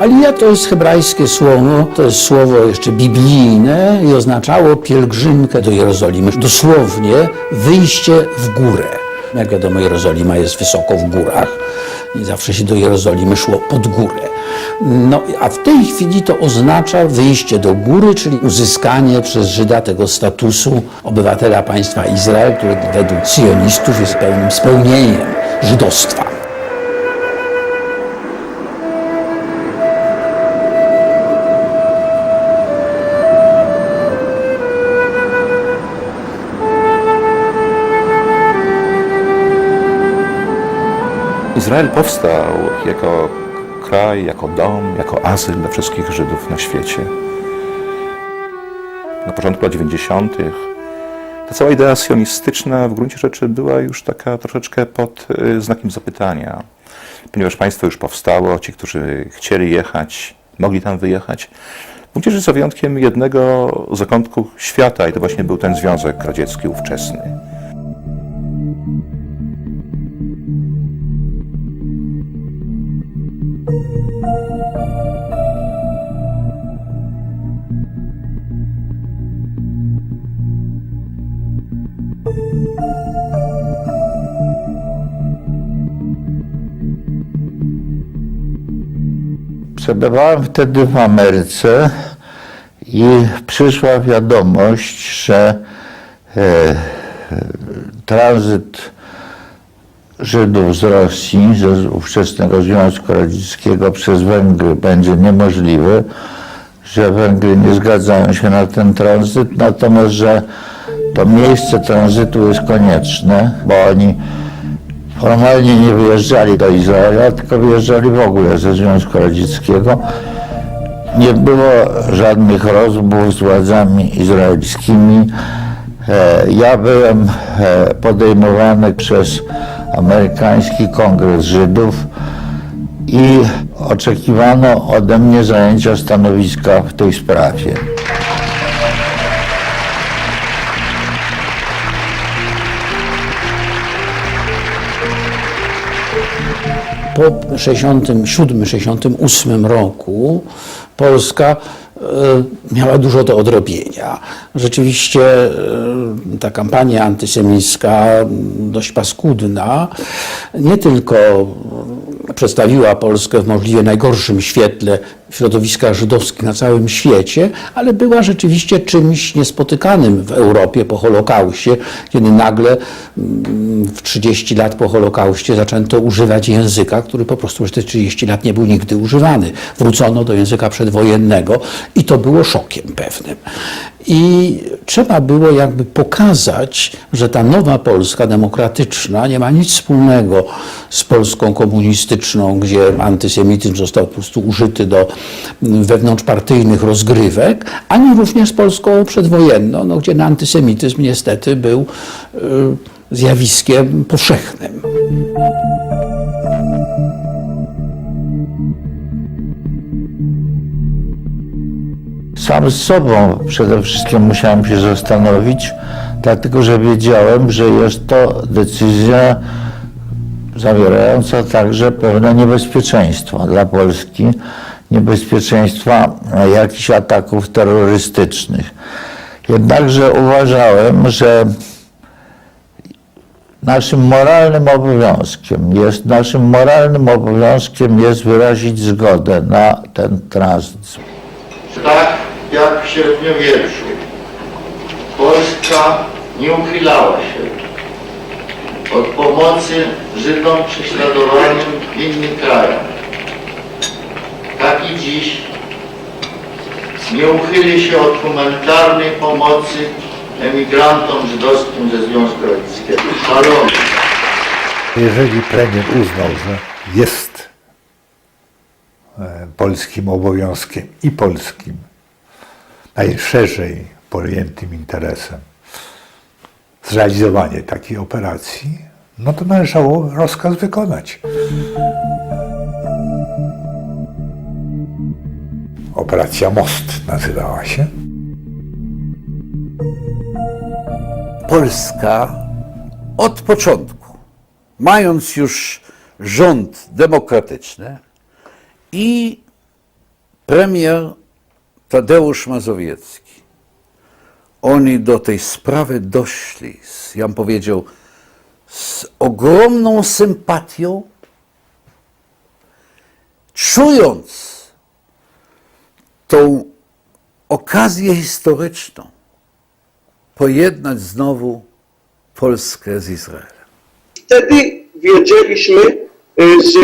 Alija to jest hebrajskie słowo, to jest słowo jeszcze biblijne i oznaczało pielgrzymkę do Jerozolimy. Dosłownie wyjście w górę. Jak wiadomo, Jerozolima jest wysoko w górach i zawsze się do Jerozolimy szło pod górę. No, a w tej chwili to oznacza wyjście do góry, czyli uzyskanie przez Żyda tego statusu obywatela państwa Izrael, który według sionistów jest pełnym spełnieniem żydostwa. Izrael powstał jako kraj, jako dom, jako azyl dla wszystkich Żydów na świecie. Na początku lat 90. ta cała idea sionistyczna w gruncie rzeczy była już taka troszeczkę pod y, znakiem zapytania, ponieważ państwo już powstało, ci, którzy chcieli jechać, mogli tam wyjechać. W gruncie za wyjątkiem jednego zakątku świata i to właśnie był ten Związek Radziecki ówczesny. Przebywałem wtedy w Ameryce i przyszła wiadomość, że e, tranzyt Żydów z Rosji, ze ówczesnego Związku Radzieckiego przez Węgry będzie niemożliwy, że Węgry nie zgadzają się na ten tranzyt, natomiast że to miejsce tranzytu jest konieczne, bo oni formalnie nie wyjeżdżali do Izraela, tylko wyjeżdżali w ogóle ze Związku Radzieckiego. Nie było żadnych rozmów z władzami izraelskimi. E, Ja byłem e, podejmowany przez amerykański kongres Żydów i oczekiwano ode mnie zajęcia stanowiska w tej sprawie. Po 67-68 roku Polska e, miała dużo do odrobienia. Rzeczywiście e, ta kampania antysemicka, dość paskudna, nie tylko przedstawiła Polskę w możliwie najgorszym świetle w środowiskach żydowskich na całym świecie, ale była rzeczywiście czymś niespotykanym w Europie po Holokauście, kiedy nagle mm, w 30 lat po Holokauście zaczęto używać języka, który po prostu przez te 30 lat nie był nigdy używany. Wrócono do języka przedwojennego i to było szokiem pewnym. I trzeba było jakby pokazać, że ta nowa Polska demokratyczna nie ma nic wspólnego z Polską komunistyczną, gdzie antysemityzm został po prostu użyty do wewnątrzpartyjnych rozgrywek, ani również z Polską przedwojenną, no, gdzie antysemityzm niestety był y, zjawiskiem powszechnym. Sam z sobą przede wszystkim musiałem się zastanowić, dlatego że wiedziałem, że jest to decyzja zawierająca także pewne niebezpieczeństwa dla Polski, niebezpieczeństwa jakichś ataków terrorystycznych. Jednakże uważałem, że naszym moralnym obowiązkiem jest, naszym moralnym obowiązkiem jest wyrazić zgodę na ten tranzyt. Tak jak w średniowieczu Polska nie uchylała się od pomocy Żydom prześladowanym w innych krajach. Tak i dziś nie uchyli się od humanitarnej pomocy emigrantom żydowskim ze Związku Radzieckiego. Shalom. Jeżeli premier uznał, że jest e, polskim obowiązkiem i polskim, najszerzej pojętym interesem, zrealizowanie takiej operacji, no to należało rozkaz wykonać. Operacja Most nazywała się. Polska od początku, mając już rząd demokratyczny i premier Tadeusz Mazowiecki. Oni do tej sprawy doszli, ja bym powiedział, z ogromną sympatią, czując tą okazję historyczną pojednać znowu Polskę z Izraelem. Wtedy wiedzieliśmy, e, że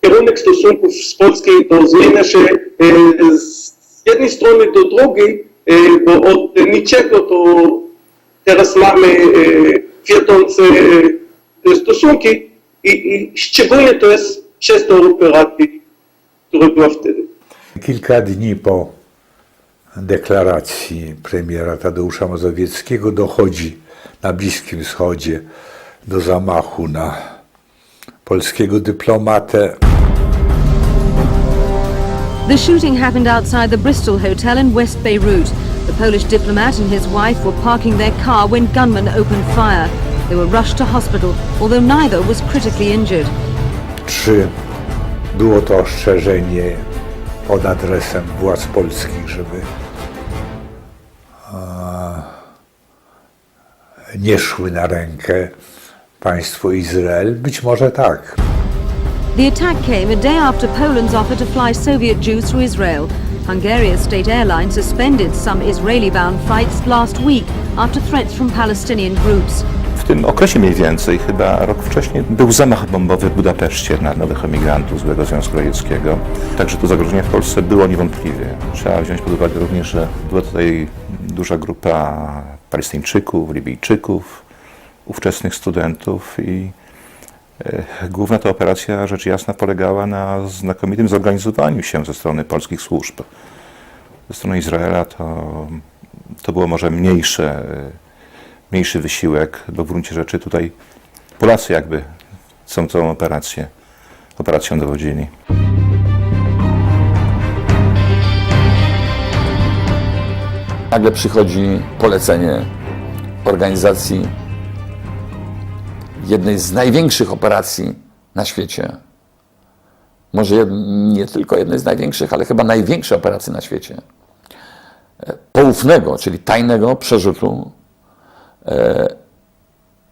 kierunek stosunków z Polskiej zmienia się e, z jednej strony do drugiej, e, bo od niczego to teraz mamy e, wiodące e, stosunki i, i szczególnie to jest przez tę operację, która była wtedy. Kilka dni po deklaracji premiera Tadeusza Mazowieckiego dochodzi na Bliskim Wschodzie do zamachu na polskiego dyplomatę. The shooting happened outside the Bristol Hotel in West Beirut. The Polish diplomat and his wife were parking their car when gunmen opened fire. They were rushed to hospital, although neither was critically injured. Czy było to ostrzeżenie pod adresem władz polskich, żeby nie szły na rękę państwu Izrael? Być może tak. The attack came a day after Poland's offer to fly Soviet Jews through Israel. Hungarian state airline suspended some Israeli bound flights last week after threats from Palestinian groups. Tym okresie mniej więcej, chyba rok wcześniej, był zamach bombowy w Budapeszcie na nowych emigrantów z byłego Związku Radzieckiego. Także to zagrożenie w Polsce było niewątpliwie. Trzeba wziąć pod uwagę również, że była tutaj duża grupa Palestyńczyków, Libijczyków, ówczesnych studentów i e, główna ta operacja, rzecz jasna, polegała na znakomitym zorganizowaniu się ze strony polskich służb. Ze strony Izraela to, to było może mniejsze, e, mniejszy wysiłek, bo w gruncie rzeczy tutaj Polacy jakby są tą operację, operacją dowodzili. Nagle przychodzi polecenie organizacji jednej z największych operacji na świecie. Może nie tylko jednej z największych, ale chyba największej operacji na świecie. E, Poufnego, czyli tajnego przerzutu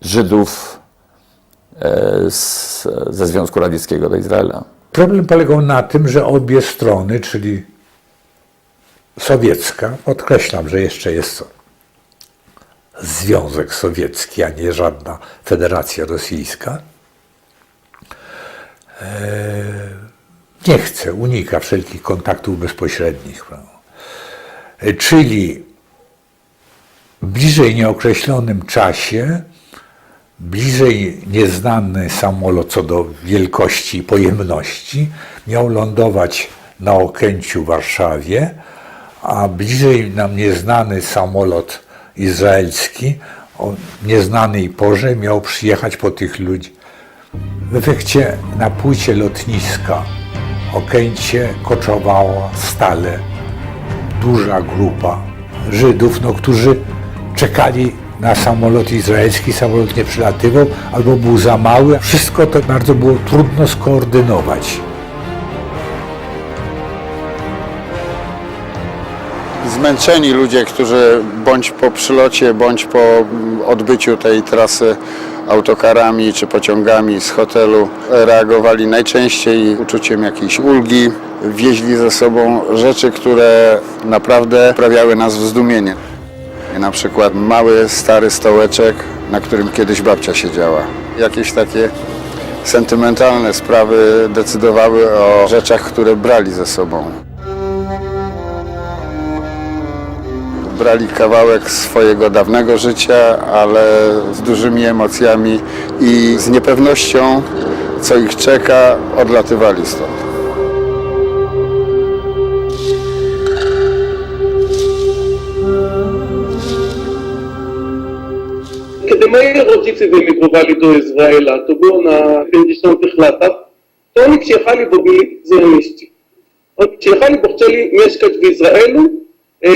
Żydów e, z, ze Związku Radzieckiego do Izraela. Problem polegał na tym, że obie strony, czyli sowiecka, podkreślam, że jeszcze jest Związek Sowiecki, a nie żadna Federacja Rosyjska, e, nie chce, unika wszelkich kontaktów bezpośrednich. E, Czyli bliżej nieokreślonym czasie, bliżej nieznany samolot co do wielkości i pojemności miał lądować na Okęciu w Warszawie, a bliżej nam nieznany samolot izraelski o nieznanej porze miał przyjechać po tych ludzi. W efekcie na płycie lotniska Okęcie koczowała stale duża grupa Żydów, no, którzy czekali na samolot izraelski, samolot nie przylatywał albo był za mały. Wszystko to bardzo było trudno skoordynować. zmęczeni ludzie, którzy bądź po przylocie, bądź po odbyciu tej trasy autokarami czy pociągami z hotelu reagowali najczęściej uczuciem jakiejś ulgi, wieźli ze sobą rzeczy, które naprawdę sprawiały nas w zdumienie. Na przykład mały, stary stołeczek, na którym kiedyś babcia siedziała. Jakieś takie sentymentalne sprawy decydowały o rzeczach, które brali ze sobą. brali kawałek swojego dawnego życia, ale z dużymi emocjami i z niepewnością, co ich czeka, odlatywali stąd. Moi rodzice wyemigrowali do Izraela, to było na 50 latach, to oni przyjechali, bo byli zioniści. Oni przyjechali, bo chcieli mieszkać w Izraelu e,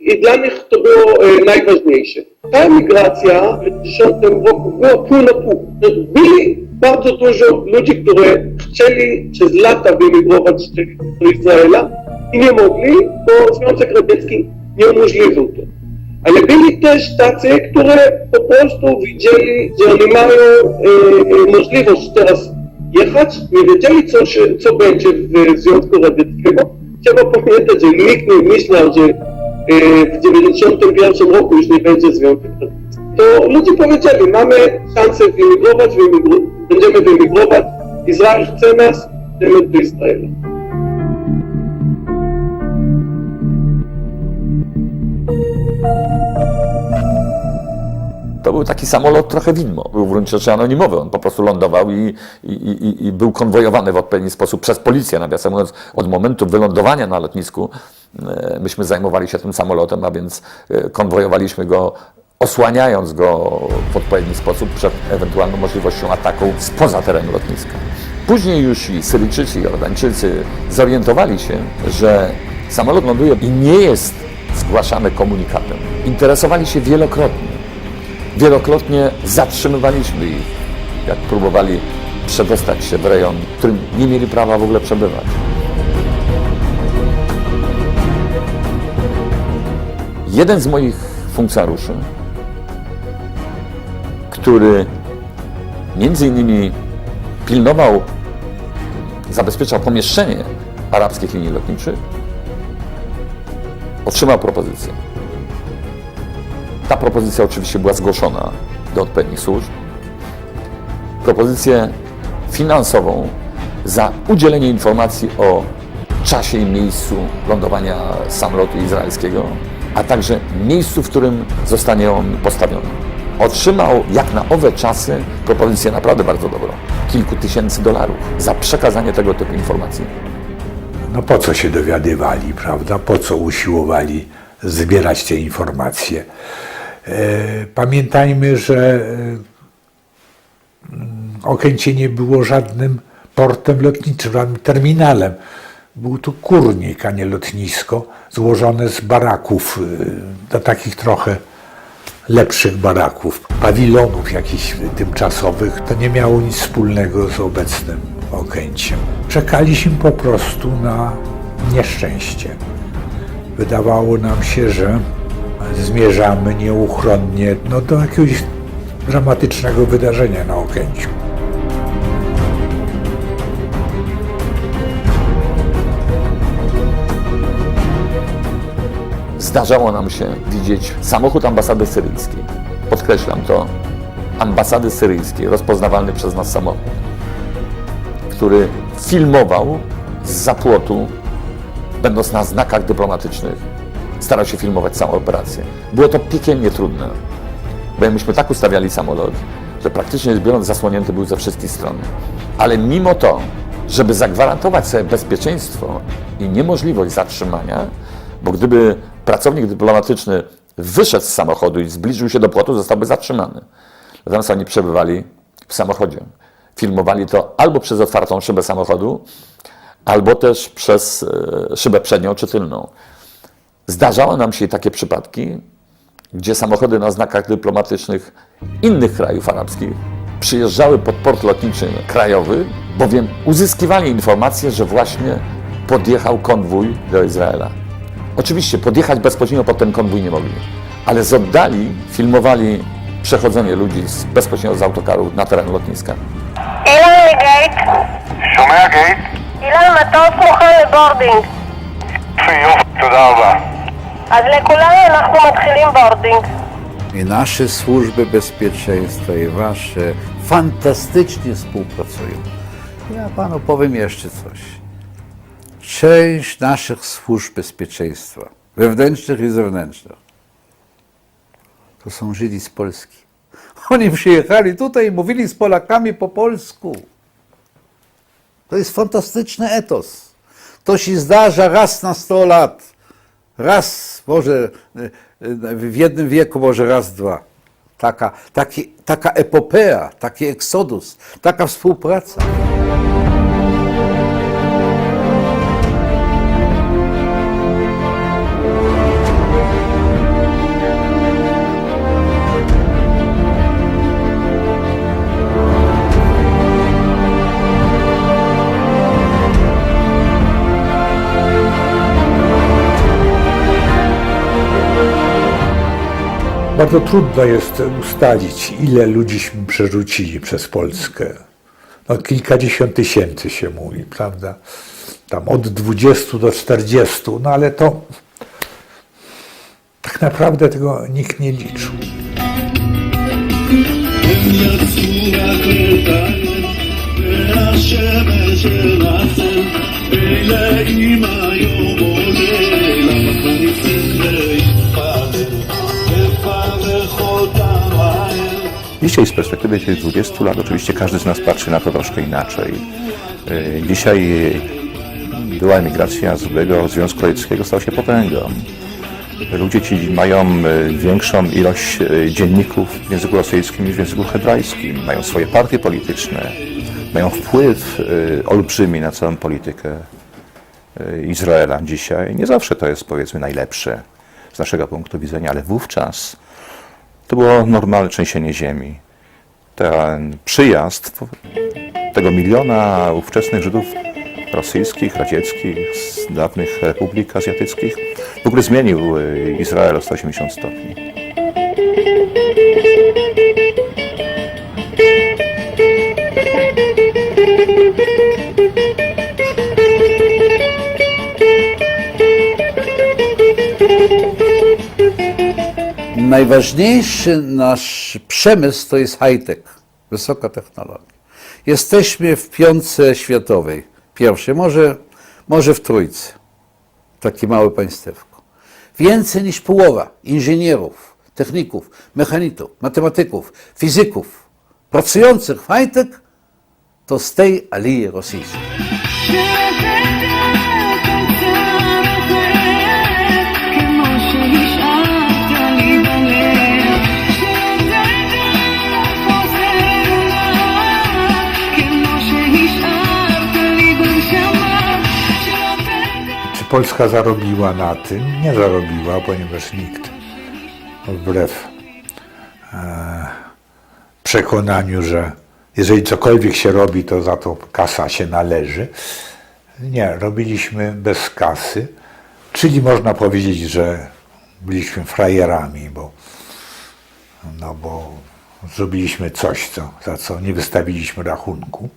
i dla nich to było e, najważniejsze. Ta emigracja w 60 roku była pół na pół. Byli bardzo dużo ludzi, którzy chcieli przez lata wyemigrować do Izraela i nie mogli, bo Związek Radziecki nie umożliwił to. Ale byli też tacy, które po prostu widzieli, że oni mają e, możliwość teraz jechać, nie wiedzieli, co, się, co będzie w Związku Radzieckiego. Trzeba pamiętać, że nikt nie myślał, że e, w 1991 roku już nie będzie Związku. To ludzie powiedzieli, mamy szansę wyemigrować, wyemigru- będziemy wyemigrować, Izrael chce nas, idziemy do Izraela. To był taki samolot trochę widmo. Był w gruncie rzeczy anonimowy. On po prostu lądował i, i, i, i był konwojowany w odpowiedni sposób przez policję. Nawiasem mówiąc, od momentu wylądowania na lotnisku e, myśmy zajmowali się tym samolotem, a więc e, konwojowaliśmy go, osłaniając go w odpowiedni sposób przed ewentualną możliwością ataku spoza terenu lotniska. Później już i Syryjczycy, i Jordańczycy zorientowali się, że samolot ląduje i nie jest zgłaszany komunikatem. Interesowali się wielokrotnie. Wielokrotnie zatrzymywaliśmy ich, jak próbowali przedostać się w rejon, w którym nie mieli prawa w ogóle przebywać. Jeden z moich funkcjonariuszy, który między innymi pilnował, zabezpieczał pomieszczenie arabskich linii lotniczych, otrzymał propozycję. Ta propozycja oczywiście była zgłoszona do odpowiednich służb. Propozycję finansową za udzielenie informacji o czasie i miejscu lądowania samolotu izraelskiego, a także miejscu, w którym zostanie on postawiony. Otrzymał jak na owe czasy propozycję naprawdę bardzo dobrą. Kilku tysięcy dolarów za przekazanie tego typu informacji. No po co się dowiadywali, prawda? Po co usiłowali zbierać te informacje? E, Pamiętajmy, że e, mm, Okęcie nie było żadnym portem lotniczym, żadnym terminalem. Był to kurnik, a nie lotnisko, złożone z baraków, e, do takich trochę lepszych baraków, pawilonów jakichś tymczasowych. To nie miało nic wspólnego z obecnym Okęciem. Czekaliśmy po prostu na nieszczęście. Wydawało nam się, że zmierzamy nieuchronnie no, do jakiegoś dramatycznego wydarzenia na Okęciu. Zdarzało nam się widzieć samochód ambasady syryjskiej. Podkreślam to, ambasady syryjskiej, rozpoznawalny przez nas samochód, który filmował z zapłotu, będąc na znakach dyplomatycznych, starał się filmować całą operację. Było to piekielnie trudne, bo myśmy tak ustawiali samolot, że praktycznie biorąc zasłonięty był ze wszystkich stron. Ale mimo to, żeby zagwarantować sobie bezpieczeństwo i niemożliwość zatrzymania, bo gdyby pracownik dyplomatyczny wyszedł z samochodu i zbliżył się do płotu, zostałby zatrzymany. Natomiast oni przebywali w samochodzie. Filmowali to albo przez otwartą szybę samochodu, albo też przez e, szybę przednią czy tylną. Zdarzało nam się takie przypadki, gdzie samochody na znakach dyplomatycznych innych krajów arabskich przyjeżdżały pod port lotniczy krajowy, bowiem uzyskiwali informację, że właśnie podjechał konwój do Izraela. Oczywiście podjechać bezpośrednio pod ten konwój nie mogli, ale z oddali filmowali przechodzenie ludzi z, bezpośrednio z autokaru na teren lotniska. אילן לגייט. שומע גייט? אילן, מטוס מוכן לבורדינג. יופי, תודה רבה. אז לכולנו אנחנו מתחילים בורדינג. I nasze służby bezpieczeństwa i wasze fantastycznie współpracują. Ja panu powiem jeszcze coś. Część naszych służb bezpieczeństwa, wewnętrznych i zewnętrznych, to są Żydzi z Polski. Oni przyjechali tutaj i mówili z Polakami po polsku. To jest fantastyczny etos. To się zdarza raz na 100 lat. Raz, może e, e, w jednym wieku, może raz, dwa. Taka, taki, taka epopea, taki eksodus, taka współpraca. Bardzo trudno jest ustalić, ile ludziśmy przerzucili przez Polskę. No, kilkadziesiąt tysięcy się mówi, prawda? Tam od 20 do 40, no ale to tak naprawdę tego nikt nie liczył. Dzisiaj z perspektywy tych 20 lat oczywiście każdy z nas patrzy na to troszkę inaczej. Y, Dzisiaj była emigracja z byłego Związku Radzieckiego stała się potęgą. Ludzie ci mają y, większą ilość y, dzienników w języku rosyjskim niż w języku hebrajskim. Mają swoje partie polityczne, mają wpływ olbrzymi na całą politykę Izraela dzisiaj. Nie zawsze to jest powiedzmy najlepsze z naszego punktu widzenia, ale wówczas to było normalne trzęsienie ziemi. Ten przyjazd tego miliona ówczesnych Żydów rosyjskich, radzieckich, z dawnych republik azjatyckich w ogóle zmienił y, Izrael o 180 stopni. Najważniejszy nasz przemysł to jest high-tech, wysoka technologia. Jesteśmy w piątce światowej, pierwszej, może, może w trójce, takie małe państewko. Więcej niż połowa inżynierów, techników, mechaników, matematyków, fizyków pracujących w high-tech to z tej alii rosyjskiej. Polska zarobiła na tym? Nie zarobiła, ponieważ nikt, wbrew e, przekonaniu, że jeżeli cokolwiek się robi, to za to kasa się należy. Nie, robiliśmy bez kasy, czyli można powiedzieć, że byliśmy frajerami, bo, no bo zrobiliśmy coś, co, za co nie wystawiliśmy rachunku.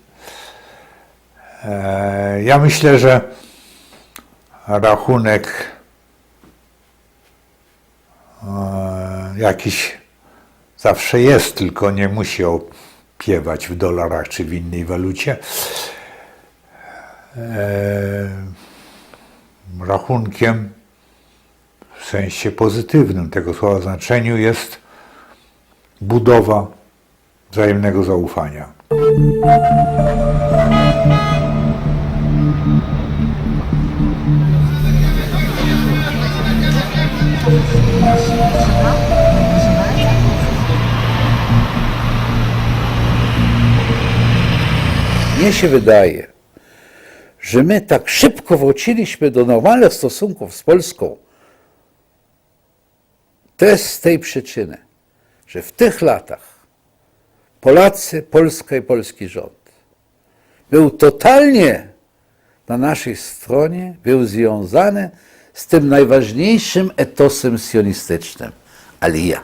E, ja myślę, że rachunek e, jakiś zawsze jest, tylko nie musi opiewać w dolarach czy w innej walucie. E, Rachunkiem w sensie pozytywnym tego słowa znaczeniu jest budowa wzajemnego zaufania. Mnie się wydaje, że my tak szybko wróciliśmy do normalnych stosunków z Polską też z tej przyczyny, że w tych latach Polacy, Polska i polski rząd był totalnie na naszej stronie, był związany z tym najważniejszym etosem sionistycznym, Aliyah.